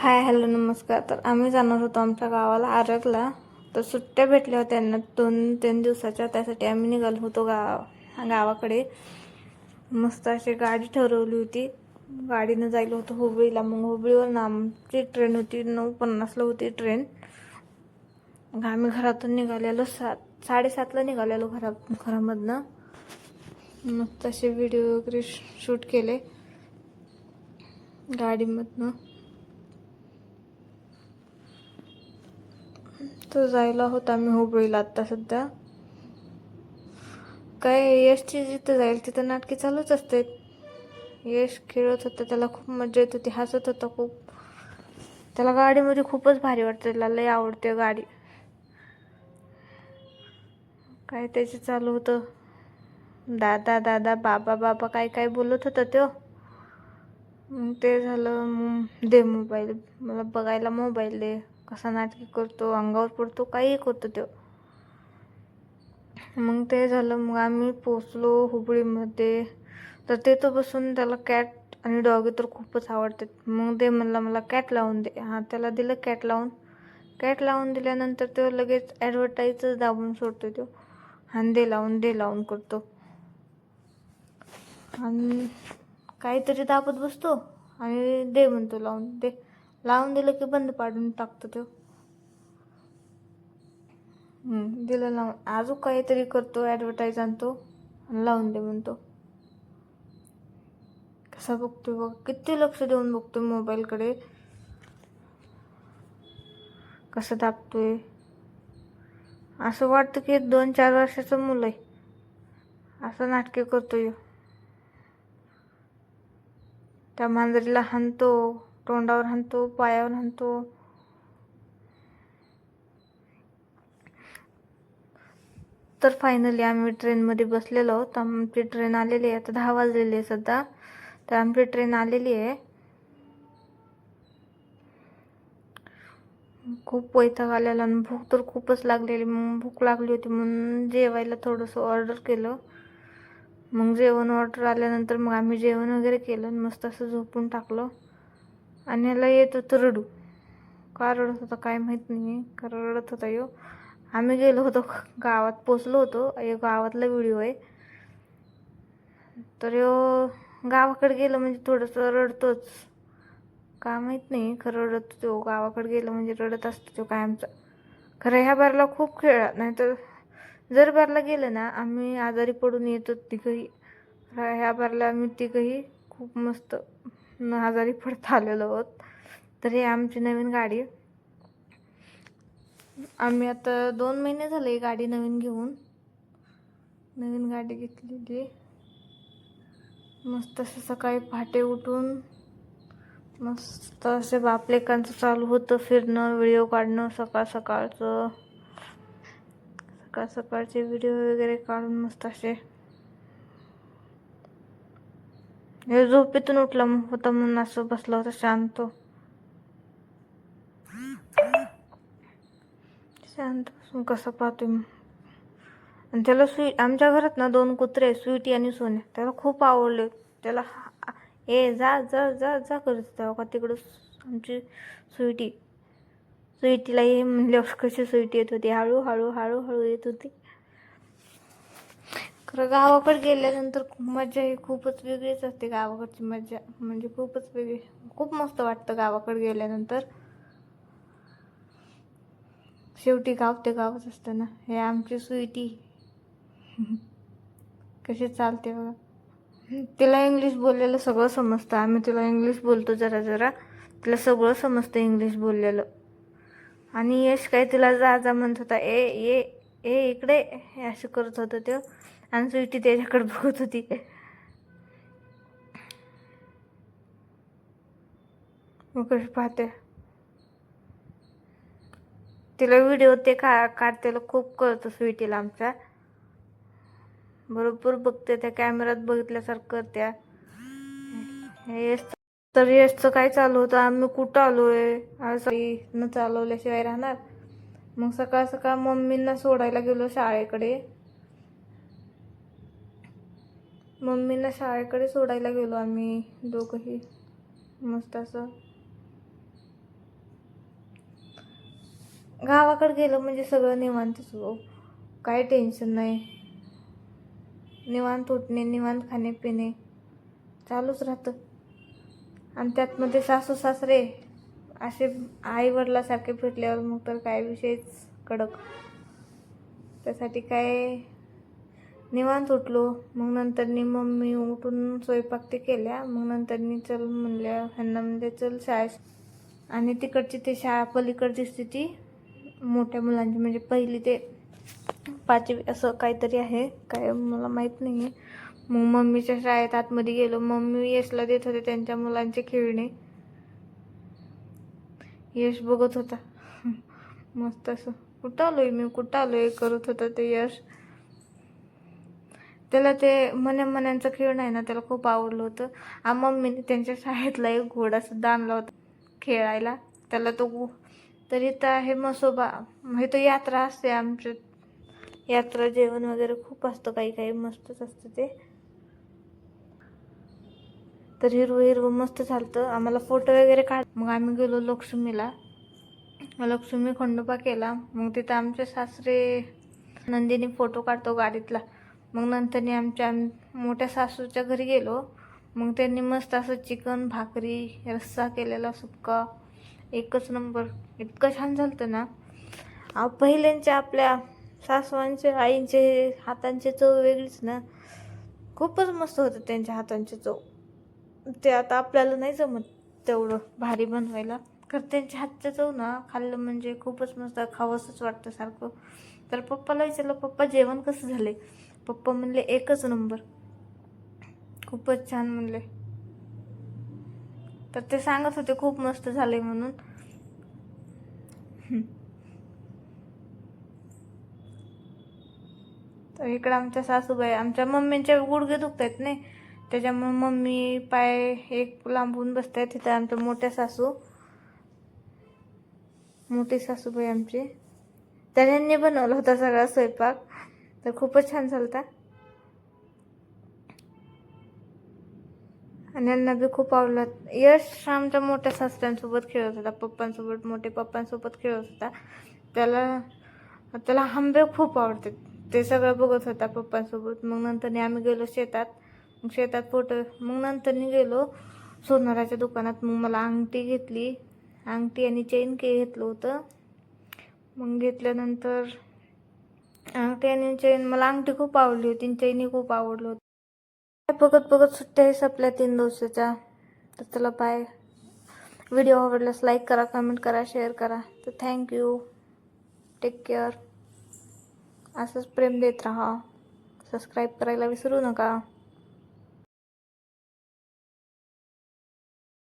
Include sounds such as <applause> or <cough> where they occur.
Hi hello नमस्कार. तर आम्ही जाणार होतो आमच्या गावाला आरगला. तर सुट्ट्या भेटल्या होत्या त्यांना दोन तीन दिवसाच्या. त्यासाठी आम्ही निघालो होतो गाव गावाकडे. मस्त अशी गाडी ठरवली होती. गाडीनं जायला होतं हुबळीला. मग हुबळीवर आमची ट्रेन होती नऊ पन्नासला होती ट्रेन आम्ही घरातून निघालेलो सात साडेसातला निघालेलो घरा घरामधनं. मस्त असे व्हिडिओ वगैरे शूट केले. गाडीमधनं. तर जायला होता मी हुबळीला आत्ता सध्या. काय यशची जिथं जाईल तिथं नाटके चालूच असते यश खेळत होता त्याला खूप मजा येत होती हसत होता खूप. त्याला गाडीमध्ये खूपच भारी वाटतं त्याला लय आवडते गाडी. काय त्याचे चालू होतं? दादा दादा बाबा बाबा काय काय बोलत होता तो. मग ते झालं दे मोबाईल मला बघायला मोबाईल दे. कसा नाटकी करतो अंगावर पडतो काही करतो तो. मग ते झालं मग आम्ही पोचलो हुबळीमध्ये. तर ते तर बसून त्याला कॅट आणि डॉगी तर खूपच आवडतात. मग दे म्हणला मला कॅट लावून दे. हां त्याला दिलं कॅट लावून. कॅट लावून दिल्यानंतर तो लगेच ॲडव्हर्टाईजच दाबून सोडतो तो. आणि दे लावून दे लावून करतो. आणि काहीतरी दाबत बसतो आणि दे म्हणतो लावून दे. लावून दिलं की बंद पाडून टाकतो तो. दिलं लावून. अजून काहीतरी करतो ॲडव्हर्टाईज आणतो आणि लावून दे म्हणतो. कसा बघतोय बघ किती लक्ष देऊन बघतोय मोबाईलकडे. कसं दाबतोय. असं वाटतं की दोन चार वर्षाचं मुलं आहे. असं नाटके करतोय. त्या मांजरीला हाणतो. तोंडावर हाणतो पायावर हाणतो. तर फायनली आम्ही ट्रेनमध्ये बसलेलो आहोत. आमची ट्रेन आलेली आहे. आता दहा वाजलेली आहे सध्या. तर आमची ट्रेन आलेली आहे. खूप वैताग आलेला आणि भूक तर खूपच लागलेली. मग भूक लागली होती म्हणून जेवायला थोडंसं ऑर्डर केलं. मग जेवण ऑर्डर आल्यानंतर मग आम्ही जेवण वगैरे केलं आणि मस्त असं झोपून टाकलं. आणि याला येत होतं रडू. का रडत होता काय माहीत नाही का रडत होता यो. आम्ही गेलो होतो गावात पोचलो होतो. यो गावातला व्हिडिओ आहे. तर यो गावाकडे गेलं म्हणजे थोडंसं रडतोच. का माहीत नाही खरं रडत तो. गावाकडे गेलं म्हणजे रडत असतो तो कायमचा खरं ह्या बारला खूप खेळला नाही तर जर बारला गेलं ना आम्ही आजारी पडून येतो तिघंही. ह्या ह्या बारला आम्ही तिघंही खूप मस्त. आजारी पडत आलेलो आहोत. तर ही आमची नवीन गाडी. आम्ही आता दोन महिने झाले ही गाडी नवीन घेऊन. नवीन गाडी घेतलेली. मस्त असं सकाळी पहाटे उठून मस्त असे बापलेकांचं चालू होतं फिरणं व्हिडिओ काढणं सकाळ सकाळचं. सकाळ सकाळचे व्हिडिओ वगैरे काढून मस्त असे हे झोपेतून उठला होता म्हणून असं बसला होता शांत. शांत बसून कसं पाहतोय मग आणि त्याला स्वी आमच्या घरात ना दोन कुत्रे स्वीटी आणि सोन्या. त्याला खूप आवडले. त्याला ए जा जा जा जा करत होता का तिकडं आमची स्वीटी. स्वीटीला ये म्हणल्यावर कशी स्वीटी येत होती. हळूहळू हळूहळू येत होती. खरं गावाकडे गेल्यानंतर खूप मजा ही खूपच वेगळीच असते गावाकडची मजा. म्हणजे खूपच वेगळी खूप मस्त वाटतं गावाकडे गेल्यानंतर. शेवटी गाव ते गावच असतं ना. हे आमची स्वीटी. कशी चालते बघा. तिला इंग्लिश बोललेलं सगळं समजतं. आम्ही तिला इंग्लिश बोलतो जरा जरा. तिला सगळं समजतं इंग्लिश बोललेलं. आणि यश काय तिला जा जा म्हणत होता. ए ये ए इकडे. हे असं करत होतं ते. आणि स्वीटी त्याच्याकडे बघत होती. मुकेश पाहते? तिला व्हिडिओ ते का काढतेला खूप कळतं स्वीटीला आमच्या बरोबर बघते त्या कॅमेऱ्यात बघितल्यासारखं त्या. यश तर यशचं काय चालू होतं? आम्ही कुठं आलोय? आज न चालवल्याशिवाय राहणार. मग सकाळ सकाळ मम्मींना सोडायला गेलो शाळेकडे. मम्मींना शाळेकडे सोडायला गेलो आम्ही दोघंही. मस्त असं. गावाकडे गेलं म्हणजे सगळं निवांतच हो. काही टेन्शन नाही. निवांत उठणे निवांत खाणे पिणे. चालूच राहतं. आणि त्यातमध्ये सासू सासरे असे आई वडिलासारखे भेटल्यावर मग तर काय विषयच कडक. त्यासाठी काय निवांत उठलो. मग नंतरनी मम्मी उठून स्वयंपाक ते केल्या. मग नंतरनी चल म्हणल्या ह्यांना म्हणजे चल शाळेत. आणि तिकडची ती शाळा पलीकडची दिसते ती. मोठ्या मुलांची म्हणजे पहिली ते पाचवी असं काहीतरी आहे. काय मला माहीत नाही आहे मग मम्मीच्या शाळेत आतमध्ये गेलो. मम्मी यशला देत होते त्यांच्या मुलांचे खेळणे. यश बघत होता. <laughs> मस्त असं. कुठं आलोय मी? कुठं आलोय? करत होता ते यश. त्याला ते मन्या मन्यांचं खेळ आहे ना त्याला खूप आवडलं होतं. आ मम्मीने त्यांच्या शाळेतला एक घोडासुद्धा आणला होता खेळायला. त्याला तो तरी तर आहे मसोबा. हे तो यात्रा असते आमच्या. यात्रा जेवण वगैरे खूप असतं काही काही मस्तच असतं ते. तर हिरवं हिरवं मस्त झालतं. आम्हाला फोटो वगैरे काढ मग आम्ही गेलो लक्ष्मीला. लक्ष्मी खंडोबा केला. मग तिथं आमचे सासरे नंदिनी फोटो काढतो गाडीतला. मग नंतरनी आमच्या मोठ्या सासूच्या घरी गेलो. मग त्यांनी मस्त असं चिकन भाकरी रस्सा केलेला सुक्का एकच नंबर. इतकं छान झालं ना. पहिल्यांच्या आपल्या सासवांचे आईंचे हातांचे चव वेगळीच ना. खूपच मस्त होतं त्यांच्या हातांचे चव. ते आता आपल्याला नाही जमत तेवढं भारी बनवायला. तर त्यांच्या हातचं चव ना खाल्लं म्हणजे खूपच मस्त खावंसंच वाटतं सारखं. तर पप्पाला विचारलं पप्पा जेवण कसं झाले पप्पा म्हणले एकच नंबर. खूपच छान म्हणले. तर ते सांगत होते खूप मस्त झाले म्हणून. तर इकडं आमच्या सासूबाई आमच्या मम्मींचे गुडघे दुखत आहेत नाही. त्याच्यामुळे मम्मी पाय एक लांबून बसत आहेत तिथं आमच्या मोठ्या सासू मोठी सासूबाई आमची. त्यांनी बनवला होता सगळा स्वयंपाक. तर खूपच छान झालता आणि यांना बी खूप आवडला. यश आमच्या मोठ्या सासऱ्यांसोबत खेळत होता पप्पांसोबत मोठे पप्पांसोबत खेळत होता. त्याला त्याला आंबे खूप आवडतात ते सगळं बघत होता पप्पांसोबत. मग नंतर आम्ही गेलो शेतात. मग शेतात फोटो मग नंतर गेलो सोनाराच्या दुकानात. मग मला अंगठी घेतली. अंगठी आणि चेन के घेतलं होतं. मग घेतल्यानंतर त्याने चैन मला अंगठी खूप आवडली होती चैनी खूप आवडलं होतं. बघत बघत सुट्ट्या संपल्या तीन दिवसाच्या. तर चला बाय व्हिडिओ आवडल्यास लाईक करा कमेंट करा शेअर करा. तर थँक्यू टेक केअर असंच प्रेम देत राहा. सबस्क्राईब करायला विसरू नका.